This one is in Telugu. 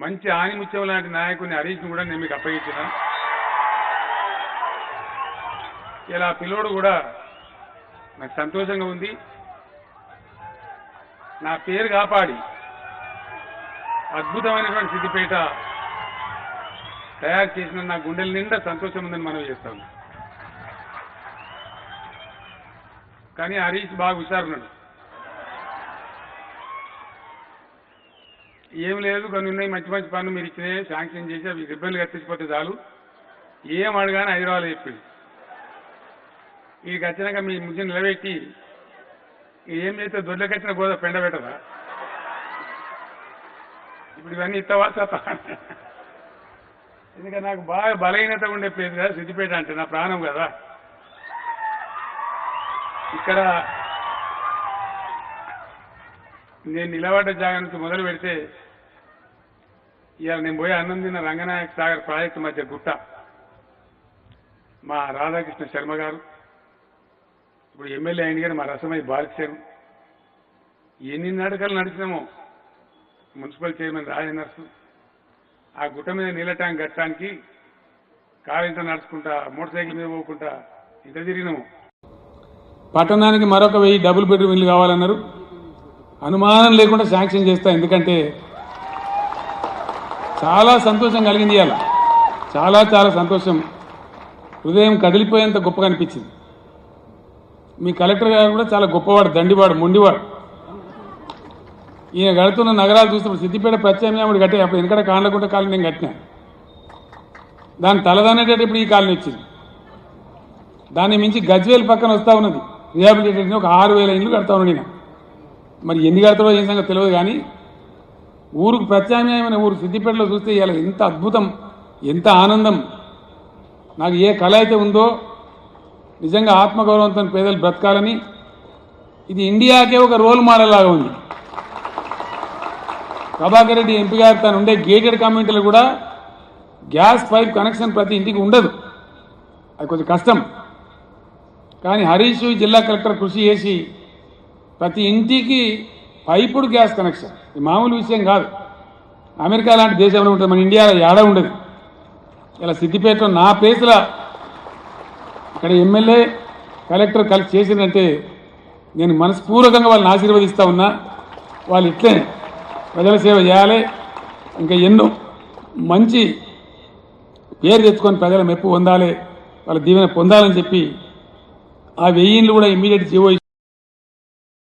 మంచి ఆనిముత్యం లాంటి నాయకుని హరీష్ కూడా నేను మీకు అప్పగించిన. ఇలా పిల్లోడు కూడా నాకు సంతోషంగా ఉంది. నా పేరు కాపాడి. అద్భుతమైనటువంటి సిద్దిపేట తయారు చేసిన నా గుండెల నిండా సంతోషం ఉందని మనం చేస్తాం కానీ హరీష్ బాగా హుషారున్నాడు. ఏం లేదు కొన్ని ఉన్నాయి మంచి మంచి పనులు మీరు ఇచ్చినాయి శాంక్షన్ చేసి అవి రిబ్బన్లు కట్టించిపోతే చాలు. ఏం అడగానే హైదరాబాద్ చెప్పింది వీడికి వచ్చినాక మీ ముద్దు నిలబెట్టి ఏం చేస్తే దొడ్లకచ్చిన గోద పెండ పెట్టదా? ఇప్పుడు ఇవన్నీ ఇస్తావా ఎందుకంటే నాకు బాగా బలహీనత ఉండే ప్లేస్ కదా సిద్దిపేట అంటే నా ప్రాణం కదా. ఇక్కడ నేను నిలబడ్డ జాగా నుంచి మొదలు పెడితే ఇవాళ నేను పోయి అన్నం తిన్న రంగనాయక సాగర్ ప్రాజెక్టు మధ్య గుట్ట. మా రాధాకృష్ణ శర్మ గారు ఇప్పుడు ఎమ్మెల్యే అయిన గారు మా రసమై బాలకిశారు ఎన్ని నడకలు నడిచినామో మున్సిపల్ చైర్మన్ రాజనర్సు ఆ గుట్ట మీద నీళ్ళ ట్యాంక్ కట్టడానికి కారు ఇంత నడుచుకుంటా మోటార్ సైకిల్ మీద పోకుండా ఇంత తిరిగినాము. పట్టణానికి మరొక వెయ్యి డబుల్ బెడ్రూమ్ ఇల్లు కావాలన్నారు. అనుమానం లేకుండా శాంక్షన్ చేస్తా ఎందుకంటే చాలా సంతోషం కలిగింది ఇవాళ. చాలా చాలా సంతోషం. హృదయం కదిలిపోయేంత గొప్పగా అనిపించింది. మీ కలెక్టర్ గారు కూడా చాలా గొప్పవాడు దండివాడు మొండివాడు. ఈయన గడుతున్న నగరాలు చూసినప్పుడు సిద్దిపేట ప్రత్యామ్నాయుడు కట్టే అప్పుడు వెనకడ కాండ్లకుంట కాలనీ నేను కట్టినా. దాని తలదనేటప్పుడు ఇప్పుడు ఈ కాలనీ వచ్చింది. దాన్ని మించి గజ్వేల్ పక్కన వస్తా ఉన్నది. రిహాబిలిటేషన్ ఒక ఆరు వేల ఇల్లు కడతా ఉన్నాను నేను. మరి ఎన్ని కడతాడో ఏం సంగతి తెలియదు కానీ ఊరుకు ప్రత్యామ్నాయమైన ఊరు సిద్దిపేటలో చూస్తే ఇలా ఎంత అద్భుతం ఎంత ఆనందం. నాకు ఏ కళ అయితే ఉందో నిజంగా ఆత్మగౌరవంతో పేదలు బ్రతకాలని ఇది ఇండియాకే ఒక రోల్ మోడల్ లాగా ఉంది. ప్రభాకర్ రెడ్డి ఎంపీ గారు తను ఉండే గేటెడ్ కమ్యూనిటీలు కూడా గ్యాస్ పైప్ కనెక్షన్ ప్రతి ఇంటికి ఉండదు. అది కొంచెం కష్టం. కానీ హరీష్ జిల్లా కలెక్టర్ కృషి చేసి ప్రతి ఇంటికి పైపుడు గ్యాస్ కనెక్షన్. ఇది మామూలు విషయం కాదు. అమెరికా లాంటి దేశంలో ఉంటుంది మన ఇండియాలో ఏడా ఉండదు. ఇలా సిద్దిపేటలో నా ప్లేస్లో ఇక్కడ ఎమ్మెల్యే కలెక్టర్ కలిసి చేసిందంటే నేను మనస్పూర్వకంగా వాళ్ళని ఆశీర్వదిస్తా ఉన్నా. వాళ్ళు ఇట్లే ప్రజల సేవ చేయాలి. ఇంకా ఎన్నో మంచి పేరు తెచ్చుకొని ప్రజల మెప్పు పొందాలి. వాళ్ళ దీవెన పొందాలని చెప్పి ఆ వెయ్యిళ్ళు కూడా ఇమ్మీడియట్ జీవో